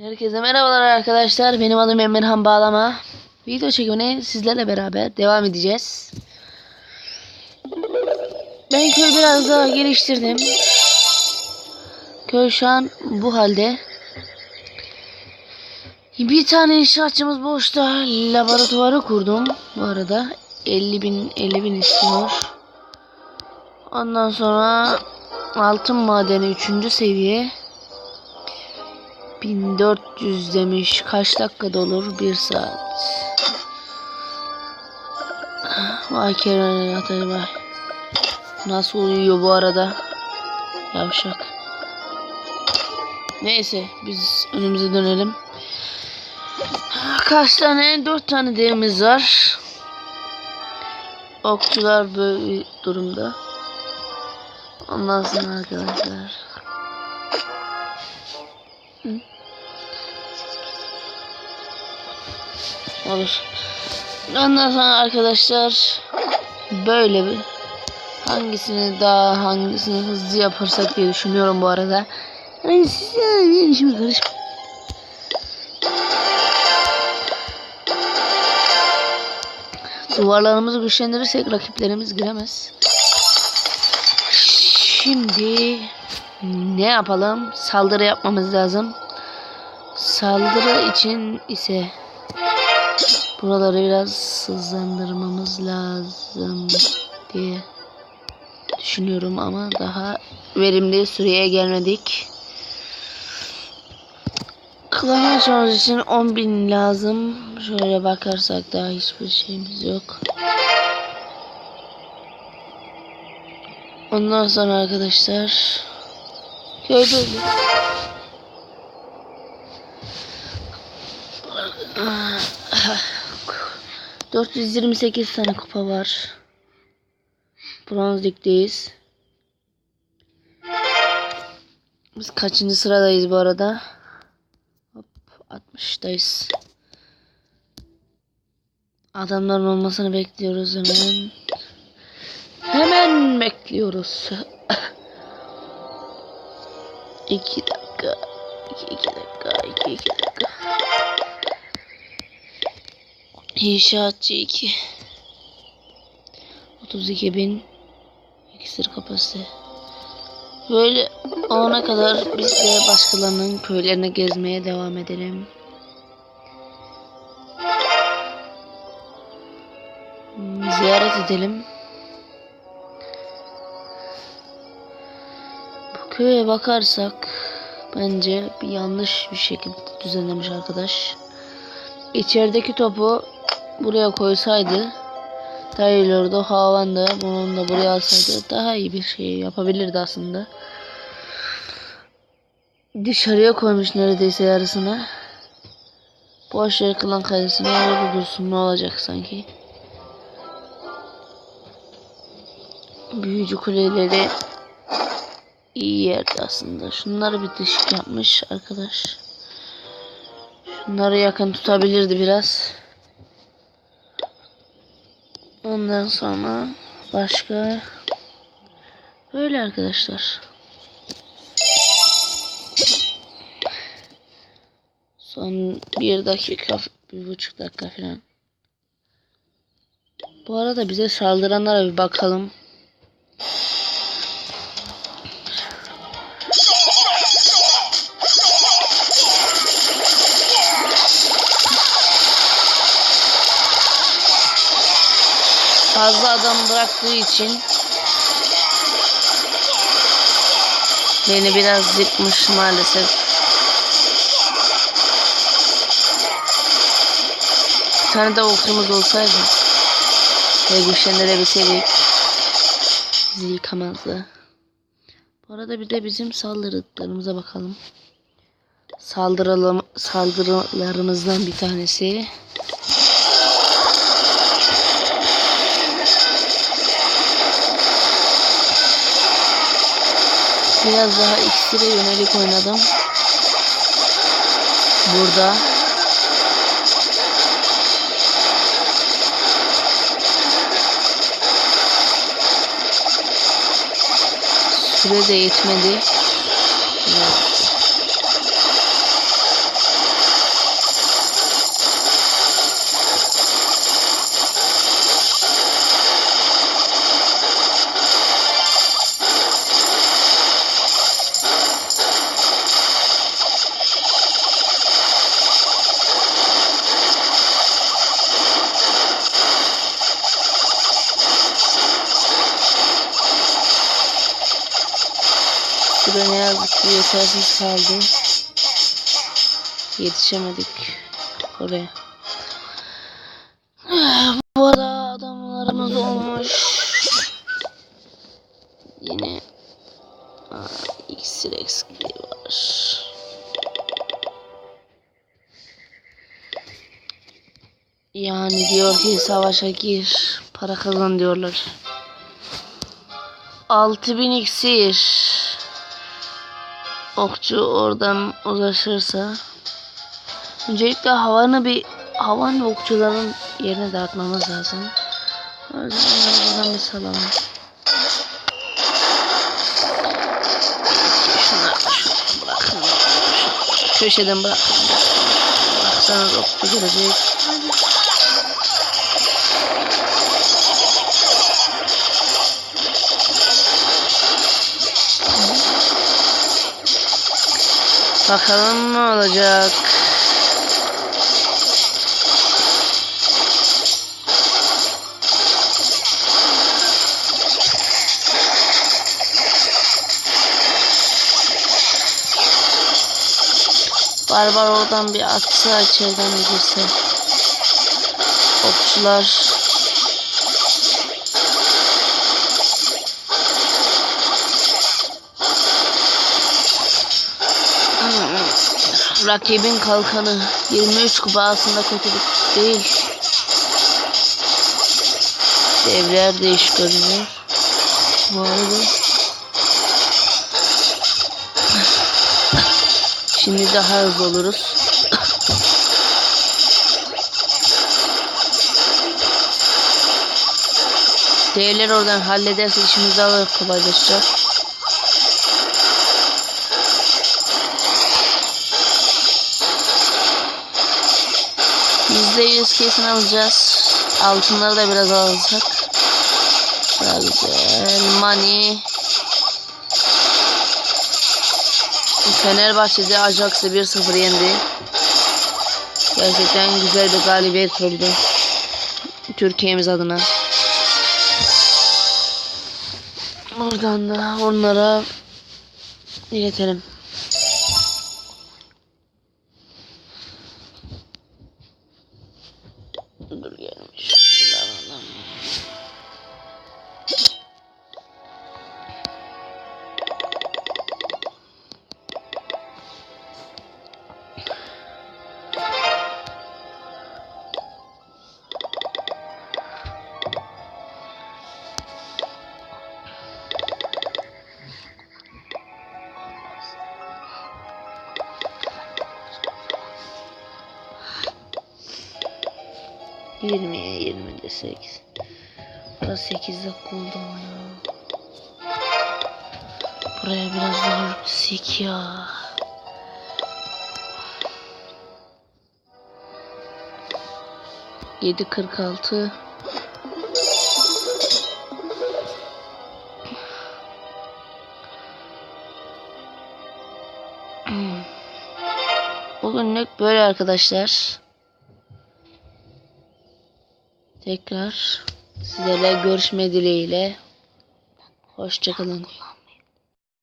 Herkese merhabalar arkadaşlar. Benim adım Emirhan Bağlama. Video çekimine sizlerle beraber devam edeceğiz. Ben köyü biraz daha geliştirdim. Köy şu an bu halde. Bir tane inşaatçımız boşta. Laboratuvarı kurdum bu arada. 50 bin, 50 bin istiyor. Ondan sonra altın madeni 3. seviye. 1400 demiş. Kaç dakikada olur? 1 saat. Vay Kerem Atay vay. Nasıl uyuyor bu arada? Yavşak. Neyse biz önümüze dönelim. Kaç tane? 4 tane derimiz var. Okçular böyle durumda. Ondan sonra arkadaşlar. Olur. Ondan sonra arkadaşlar böyle bir hangisini daha hangisini hızlı yaparsak diye düşünüyorum bu arada. Yani siz yani işime karış. Duvarlarımızı güçlendirirsek rakiplerimiz giremez. Şimdi ne yapalım? Saldırı yapmamız lazım. Saldırı için ise buraları biraz hızlandırmamız lazım diye düşünüyorum ama daha verimli süreye gelmedik. Klan açmamız için 10.000 lazım. Şöyle bakarsak daha hiçbir şeyimiz yok. Ondan sonra arkadaşlar köy böyle. Ah, 428 tane kupa var. Bronz ligdeyiz. Biz kaçıncı sıradayız bu arada? Hop 60'dayız. Adamların olmasını bekliyoruz hemen. Hemen bekliyoruz. iki dakika. iki, iki dakika. iki, iki dakika. İnşaatçı 2. 32 bin. İksir kapasite. Böyle ona kadar biz de başkalarının köylerine gezmeye devam edelim. Ziyaret edelim. Bu köye bakarsak bence bir yanlış bir şekilde düzenlemiş arkadaş. İçerideki topu buraya koysaydı Taylor'da Havan da bunun da buraya alsaydı daha iyi bir şey yapabilirdi aslında. Dışarıya koymuş neredeyse yarısını. Boş yer kılan kalesine orada dursun ne olacak sanki. Büyücü kuleleri iyi yerde aslında. Şunları bir dışık yapmış arkadaş. Şunları yakın tutabilirdi biraz. Ondan sonra başka böyle arkadaşlar. Son bir dakika, bir buçuk dakika falan. Bu arada bize saldıranlara bir bakalım. Fazla adam bıraktığı için beni biraz yıkmış maalesef. Bir tane de okçumuz olsaydı ve güçlendirebilseydik bizi yıkamazdı. Bu arada bir de bizim saldırılarımıza bakalım. Saldırılarımızdan bir tanesi Biraz daha iksire yönelik oynadım. Burada. Süre de yetmedi. Evet. Süre ne yazık ki yetersiz kaldı. Yetişemedik oraya. Bu arada adamlarımız olmuş. Yine Aa, iksir eksikliği var. Yani diyor ki savaşa gir, para kazan diyorlar. 6000 iksir. Okçu oradan uzlaşırsa. Öncelikle havanı bir havan okçuların yerine dağıtmamız lazım. O yüzden buradan bir salalım. Köşeden bırakın. Bıraksanız okçu gelecek. Bakalım ne olacak. Barbar oradan bir atsa içeriden bir girse. Okçular. Rakibin kalkanı 23 kupa aslında kötülük değil. Devler değiş görünüyor. Bu arada. Şimdi daha hızlı oluruz. Devler oradan hallederse işimiz daha kolaylaşacak. Yüzde yüz kesin alacağız. Altınları da biraz alacak. Daha güzel. Money. Fenerbahçe'de Ajax'ı 1-0 yendi. Gerçekten güzel bir galibiyet oldu. Türkiye'miz adına. Oradan da onlara iletelim. 20'ye 20 desek. Burası 8 dakika oldu ama ya. Buraya biraz daha yüksek ya. Yedi kırk altı. Hmm. Bugünlük böyle arkadaşlar. Tekrar sizlerle görüşme dileğiyle. Hoşçakalın.